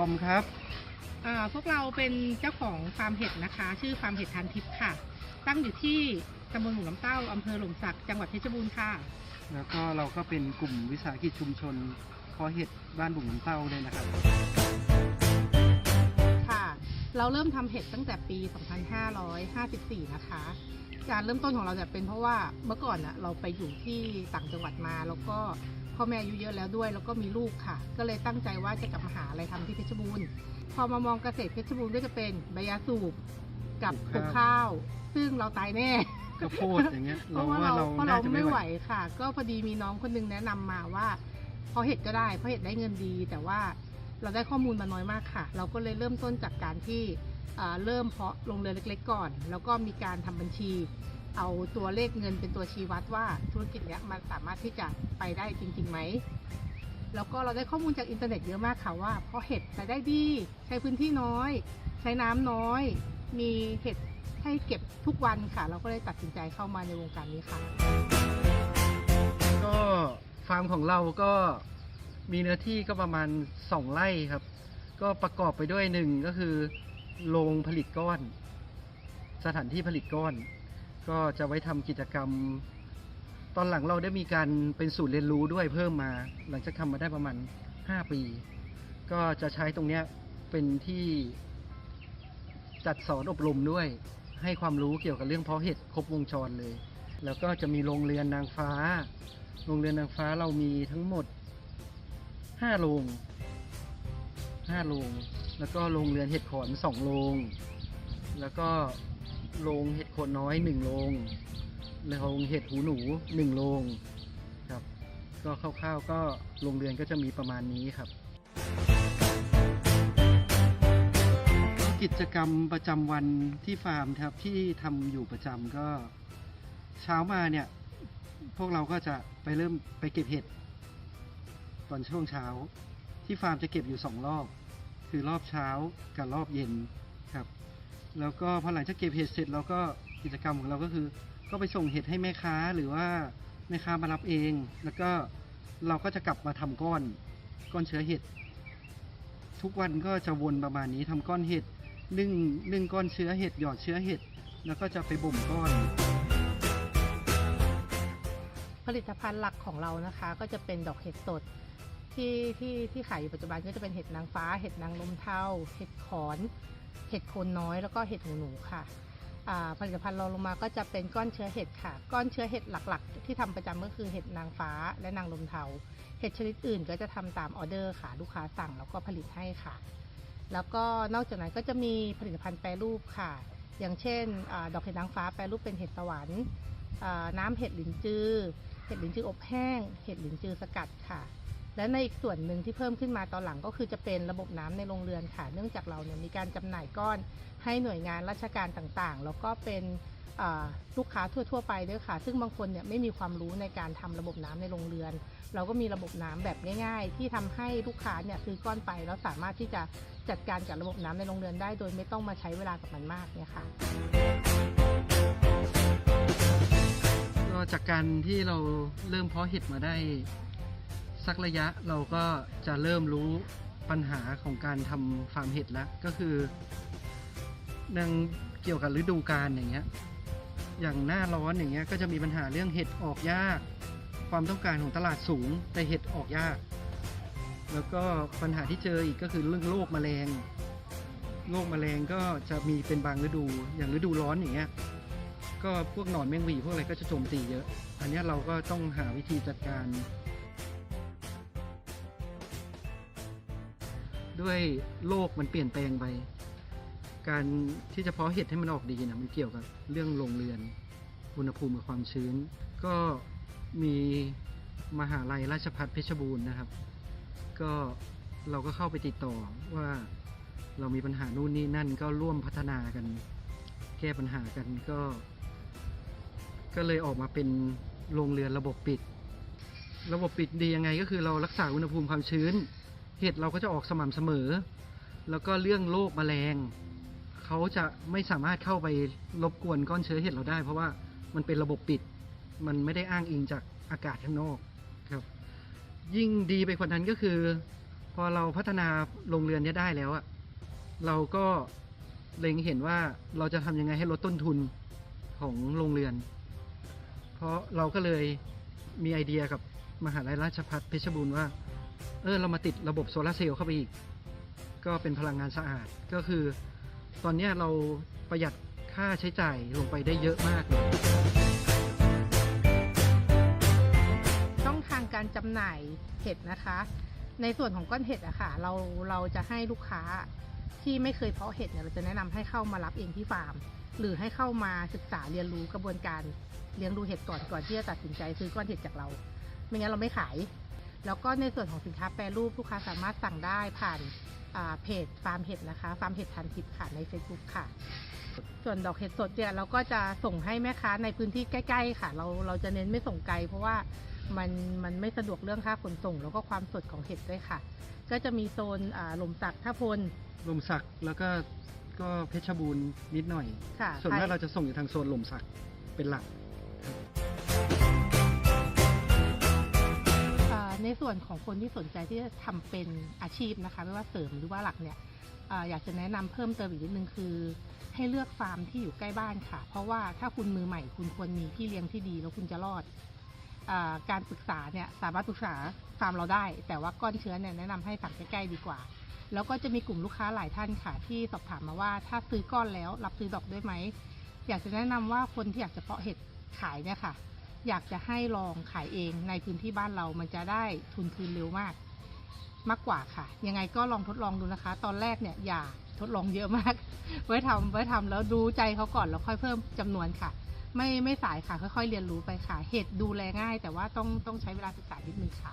อมครับอ่าพวกเราเป็นเจ้าของฟาร์มเห็ดนะคะ ชื่อฟาร์มเห็ดทานทิพย์ค่ะ ตั้งอยู่ที่ตำบลหมูน้ำเต้าอำเภอหล่มสักจังหวัดเพชรบูรณ์ค่ะ แล้วก็เราก็เป็นกลุ่มวิสาหกิจชุมชนเพาะเห็ดบ้านบุ๋งน้ำเต้าด้วยนะครับ ค่ะ เราเริ่มทำเห็ดตั้งแต่ปี 2554 นะคะ การเริ่มต้นของเราเนี่ยเป็นเพราะว่าเมื่อก่อนน่ะเราไปอยู่ที่ต่างจังหวัดมาแล้วก็ พ่อแม่อายุเยอะแล้วด้วย แล้วก็มีลูกค่ะ ก็เลยตั้งใจว่าจะกลับมาหาอะไรทำที่เพชรบูรณ์ พอมามองเกษตรเพชรบูรณ์ก็จะเป็นใบยาสูบกับปปลูลูกกข้าข้าววซึ่งเราตายแน่ก็โพดอย่างเงี้ยเพเราราะว่าว่าเราเราเพราะน่าเราจะไม่ไม่ไหไหววค่ะ ก็พอดีมีน้องคนหนึงแนะนำมาว่าเพราะเห็ดก็ได้เพราะเห็ดได้เงินดี แต่ว่าเราได้ข้อมูลมาน้อยมากค่ะ เราก็เลยเริ่มต้นจากการที่อ่าเริ่มเพาะลงเรือเล็ก ๆ ก่อน แล้วก็มีการทำบัญชี เอาตัวเลขเงินเป็นตัวชี้วัดว่าธุรกิจเนี้ยมันสามารถที่จะไปได้จริงๆไหมแล้วก็เราได้ข้อมูลจากอินเทอร์เน็ตเยอะมากค่ะว่าเพราะเห็ดรายได้ดี ใช้พื้นที่น้อย ใช้น้ำน้อย มีเห็ดให้เก็บทุกวันค่ะ เราก็เลยตัดสินใจเข้ามาในวงการนี้ค่ะ ก็ฟาร์มของเราก็มีเนื้อที่ก็ประมาณสองไร่ครับ ก็ประกอบไปด้วยหนึ่งก็คือโรงผลิตก้อน สถานที่ผลิตก้อน ก็จะไว้ทำกิจกรรม ตอนหลังเราได้มีการเป็นศูนย์เรียนรู้ด้วยเพิ่มมา หลังจากทำมาได้ประมาณ 5 ปี ก็จะใช้ตรงเนี้ยเป็นที่จัดสอนอบรมด้วย ให้ความรู้เกี่ยวกับเรื่องเพาะเห็ดครบวงจรเลย แล้วก็จะมีโรงเรือนนางฟ้า โรงเรือนนางฟ้าเรามีทั้งหมด 5 โรง5โรงแล้วก็โรงเรือนเห็ดขอน2โรงแล้วก็โรงเห็ด นน้อย1โรงโรงเห็ดหูหนู1โรงครับ ก็คร่าวๆก็โรงเรือนก็จะมีประมาณนี้ครับ กิจกรรมประจำวันที่ฟาร์มครับที่ทำอยู่ประจำก็เช้ามาเนี่ย พวกเราก็จะไปเริ่มไปเก็บเห็ดตอนช่วงเช้า ที่ฟาร์มจะเก็บอยู่สองรอบ คือรอบเช้ากับรอบเย็นครับ แล้วก็พอหลังจากเก็บเห็ดเสร็จเราก็ กิจกรรมของเราก็คือ ก็ไปส่งเห็ดให้แม่ค้าหรือว่าแม่ค้ามารับเอง แล้วก็เราก็จะกลับมาทำก้อนก้อนเชื้อเห็ดทุกวันก็จะวนประมาณนี้ทำก้อนเห็ดนึ่งนึ่งก้อนเชื้อเห็ดหยอดเชื้อเห็ดแล้วก็จะไปบ่มก้อน ผลิตภัณฑ์หลักของเรานะคะ ก็จะเป็นดอกเห็ดสดที่ที่ที่ขายอยู่ปัจจุบันก็จะเป็นเห็ดนางฟ้า เห็ดนางลมเทาเห็ดขอน เห็ดโคนน้อยแล้วก็เห็ดหูหนูค่ะ ผลิตภัณฑ์เราลงมาก็จะเป็นก้อนเชื้อเห็ดค่ะ ก้อนเชื้อเห็ดหลักๆ ที่ทำประจำก็คือเห็ดนางฟ้าและนางลมเทา เห็ดชนิดอื่นก็จะทำตามออเดอร์ค่ะลูกค้าสั่งแล้วก็ผลิตให้ค่ะ แล้วก็นอกจากนั้นก็จะมีผลิตภัณฑ์แปรรูปค่ะ อย่างเช่นอดอกเห็ดนางฟ้าแปรรูปเป็นเห็ดสวรรค์อ่าน้ำเห็ดหลินจือ เห็ดหลินจืออบแห้ง เห็ดหลินจือสกัดค่ะ และในอีกส่วนหนึ่งที่เพิ่มขึ้นมาตอนหลังก็คือจะเป็นระบบน้ำในโรงเรือนค่ะ เนื่องจากเราเนี่ยมีการจำหน่ายก้อนให้หน่วยงานราชการต่างๆ แล้วก็เป็นลูกค้าทั่ว ๆ ไปด้วยค่ะ ซึ่งบางคนเนี่ยไม่มีความรู้ในการทำระบบน้ำในโรงเรือน เราก็มีระบบน้ำแบบง่าย ๆ ที่ทำให้ลูกค้าเนี่ยซื้อก้อนไปแล้วสามารถที่จะจัดการกับระบบน้ำในโรงเรือนได้ โดยไม่ต้องมาใช้เวลากับมันมากเนี่ยค่ะก็จากการที่เราเริ่มเพาะเห็ดมาได้ สักระยะเราก็จะเริ่มรู้ปัญหาของการทำฟาร์มเห็ดแล้ว ก็คือนังเกี่ยวกับฤดูกาลอย่างเงี้ยอย่างหน้าร้อนอย่างเงี้ยก็จะมีปัญหาเรื่องเห็ดออกยาก ความต้องการของตลาดสูง แต่เห็ดออกยาก แล้วก็ปัญหาที่เจออีกก็คือเรื่องโรคแมลงโรคแมลงก็จะมีเป็นบางฤดูอย่างฤดูร้อนอย่างเงี้ยก็พวกหนอนแมงวีพวกอะไรก็จะโจมตีเยอะ อันนี้เราก็ต้องหาวิธีจัดการ ด้วยโลกมันเปลี่ยนแปลงไป การที่จะเพาะเห็ดให้มันออกดีนะมันเกี่ยวกับเรื่องโรงเรือน อุณหภูมิกับความชื้น ก็มีมหาลัยราชภัฏเพชรบูรณ์นะครับ ก็เราก็เข้าไปติดต่อว่าเรามีปัญหานู่นนี่นั่นก็ร่วมพัฒนากัน แก้ปัญหากันก็ ก็เลยออกมาเป็นโรงเรือนระบบปิด ระบบปิดดียังไงก็คือเรารักษาอุณหภูมิความชื้น เห็ดเราก็จะออกสม่ำเสมอ แล้วก็เรื่องโรคแมลงเขาจะไม่สามารถเข้าไปรบกวนก้อนเชื้อเห็ดเราได้ เพราะว่ามันเป็นระบบปิด มันไม่ได้อ้างอิงจากอากาศข้างนอกครับ ยิ่งดีไปกว่านั้นก็คือ พอเราพัฒนาโรงเรือนนี้ได้แล้วอะเราก็เล็งเห็นว่าเราจะทำยังไงให้ลดต้นทุนของโรงเรือน เพราะเราก็เลยมีไอเดียกับมหาลัยราชภัฏเพชรบูรณ์ว่า เออเรามาติดระบบโซลาร์เซลล์เข้าไปอีก ก็เป็นพลังงานสะอาดก็คือ ตอนนี้เราประหยัดค่าใช้จ่ายลงไปได้เยอะมากเลยช่องทางการจำหน่ายเห็ดนะคะ ในส่วนของก้อนเห็ดอะค่ะเราเราจะให้ลูกค้าที่ไม่เคยเพาะเห็ดเนี่ยเราจะแนะนำให้เข้ามารับเองที่ฟาร์ม หรือให้เข้ามาศึกษาเรียนรู้กระบวนการเลี้ยงดูเห็ดก่อนก่อนที่จะตัดสินใจซื้อก้อนเห็ดจากเรา ไม่งั้นเราไม่ขาย แล้วก็ในส่วนของสินค้าแปรรูปลูกค้าสามารถสั่งได้ผ่านอ่าเพจฟาร์มเห็ดนะคะฟาร์มเห็ดทันทิพย์ค่ะใน Facebook ค่ะ ส่วนดอกเห็ดสดเนี่ยเราก็จะส่งให้แม่ค้าในพื้นที่ใกล้ๆค่ะ เราเราจะเน้นไม่ส่งไกล เพราะว่ามันมันไม่สะดวกเรื่องค่าขนส่ง แล้วก็ความสดของเห็ดด้วยค่ะ ก็จะมีโซนอ่าหล่มสักท่าพลลมสักแล้วก็ก็เพชรบูรณ์นิดหน่อยค่ะส่วนมากภยเราจะส่งอยู่ทางโซนลมสักเป็นหลัก ในส่วนของคนที่สนใจที่จะทำเป็นอาชีพนะคะ ไม่ว่าเสริมหรือว่าหลักเนี่ยออยากจะแนะนำเพิ่มเติมอีกนิดนึงคือ ให้เลือกฟาร์มที่อยู่ใกล้บ้านค่ะ เพราะว่าถ้าคุณมือใหม่คุณควรมีที่เลี้ยงที่ดีแล้วคุณจะรอดอการปรึกษาเนี่ยสามารถปรึกษาฟาร์มเราได้ แต่ว่าก้อนเชื้อเนี่ยแนะนำให้สั่งใกล้ๆดีกว่า แล้วก็จะมีกลุ่มลูกค้าหลายท่านค่ะ ที่สอบถามมาว่าถ้าซื้อก้อนแล้วรับซื้อดอกด้วยไหมอยากจะแนะนำว่าคนที่อยากจะเพาะเห็ดขายเนี่ยค่ะ อยากจะให้ลองขายเองในพื้นที่บ้านเรามันจะได้ทุนคืนเร็วมากมากกว่าค่ะ ยังไงก็ลองทดลองดูนะคะ ตอนแรกเนี่ยอย่าทดลองเยอะมาก ไว้ทำไว้ทำแล้วดูใจเขาก่อนแล้วค่อยเพิ่มจำนวนค่ะ ไม่ไม่สายค่ะค่อยๆเรียนรู้ไปค่ะ เห็ดดูแลง่าย แต่ว่าต้องต้องใช้เวลาศึกษานิดนึงค่ะ